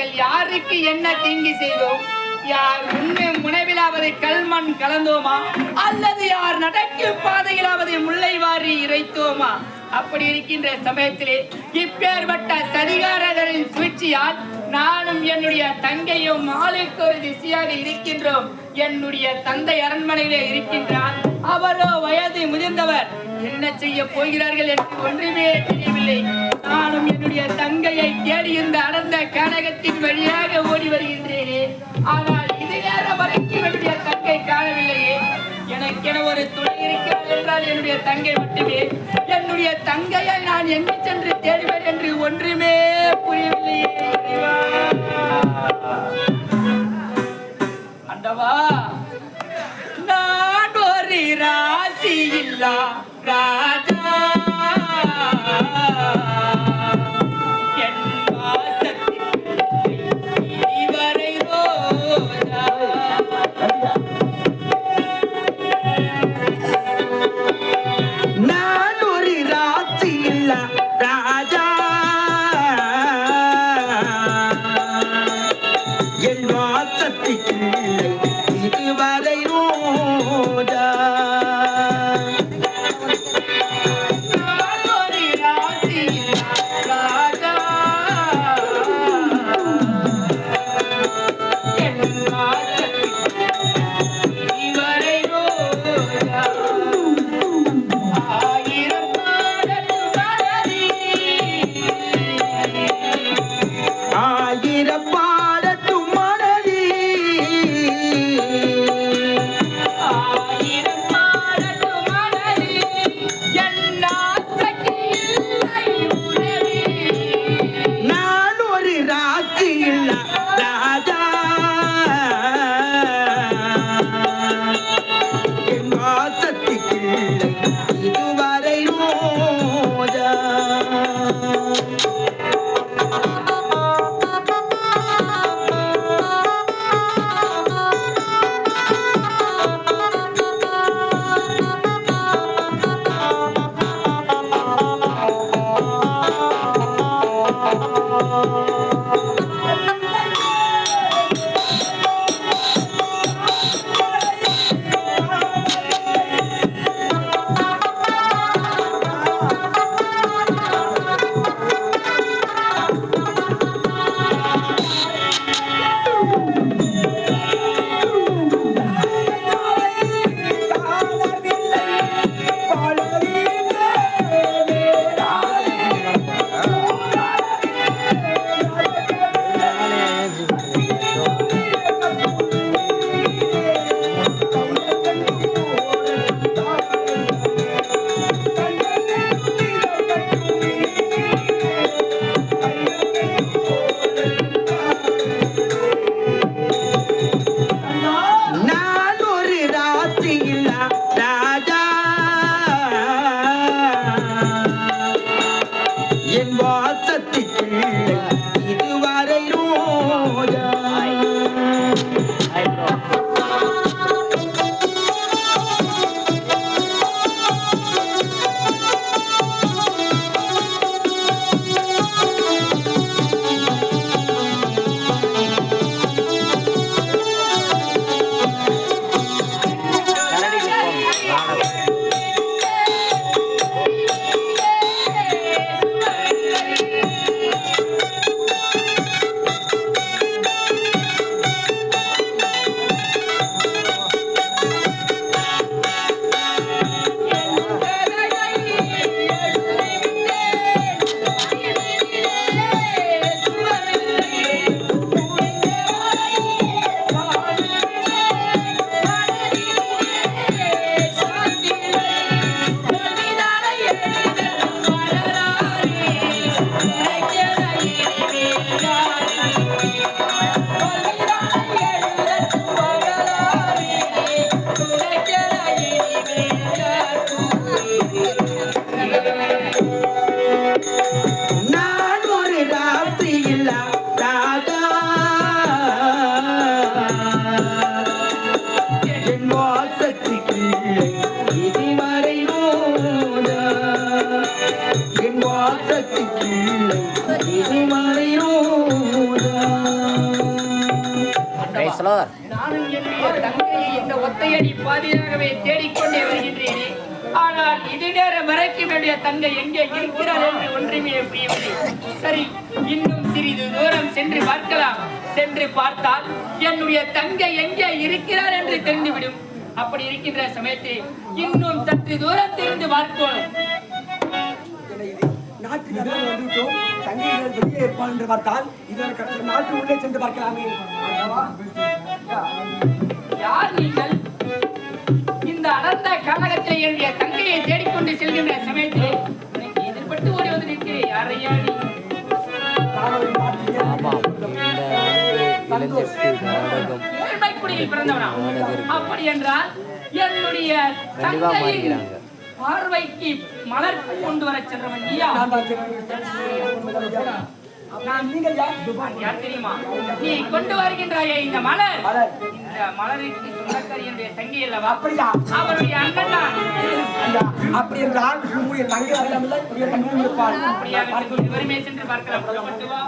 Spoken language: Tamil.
நாங்கள் யாருக்கு என்ன தீங்கு செய்தோம்? யார் உண்மை முனைவிலாவது கல்மண் கலந்தோமா? அல்லது யார் நடக்கும் பாதையிலாவது முல்லை வாரி இறைத்தோமா? அப்படி இருக்கின்ற சமயத்திலே இப்பேற்பட்ட சதிகாரர்களின் சூழ்ச்சியால் நானும் என்னுடைய தங்கையும் ஆளுக்கு ஒரு திசையாக இருக்கின்றோம். என்னுடைய தந்தை அரண்மனையிலே இருக்கின்றார். அவரோ வயது முதிர்ந்தவர். என்ன செய்ய போகிறார்கள் என்று ஒன்றுமே தெரியவில்லை. நானும் என்னுடைய தங்கையை தேடி இந்த அடர்ந்த கனகத்தின் வழியாக ஓடி வருகின்றேனே. ஆனால் இது நேர வரைக்கும் என்னுடைய தங்கை காணவில்லையே. எனக்கென ஒரு துணை இருக்கிறார் என்றால் என்னுடைய தங்கை மட்டுமே. என்னுடைய தங்கையை நான் எங்கு சென்று தேடுவேன் என்று ஒன்றுமே புரியவில்லையே அண்டவா நான் ஒரு ராசி இல்லா. தங்கையை இந்த ஒத்தையடி பாதையாகவே தேடிக்கொண்டே வருகின்றேனே. ஆனால் இது நேரம் வரைக்கும் என்னுடைய தங்கை எங்கே இருக்கிறார் என்று ஒன்றுமே புரியவில்லை. சரி இன்னும் சிறிது தூரம் சென்று பார்க்கலாம். சென்று பார்த்தால் என்னுடைய தங்கை எங்கே இருக்கிறார் என்று தெரிந்துவிடும். அப்படி இருக்கின்ற சமயத்தில் இன்னும் சற்று தூரம் தெரிந்து என இது? நாட்டுக்கு வந்துவிட்டோம். தங்கையினர் வெளியே இருப்பான் என்று பார்த்தால் இதனை கடந்த நாட்டு உள்ளே சென்று பார்க்கலாமே. இளைஞருக்கு நாடகம் அப்படி என்றால் என்னுடைய மாறிக்கிறாங்க பார்வைக்கு மலர் கொண்டு வர சென்றவன் தெரியும். நீ கொண்டு வருகின்றாயே இந்த மலர். இந்த மலருக்கு சொந்தக்காரி என்னுடைய தங்கி அல்லவா? அப்படியா? அவருடைய அண்ணன் தான். ஐயா, அப்படி என்றால் உங்களுடைய தங்கை அறியாமல் சென்று பார்க்கலாம். வா.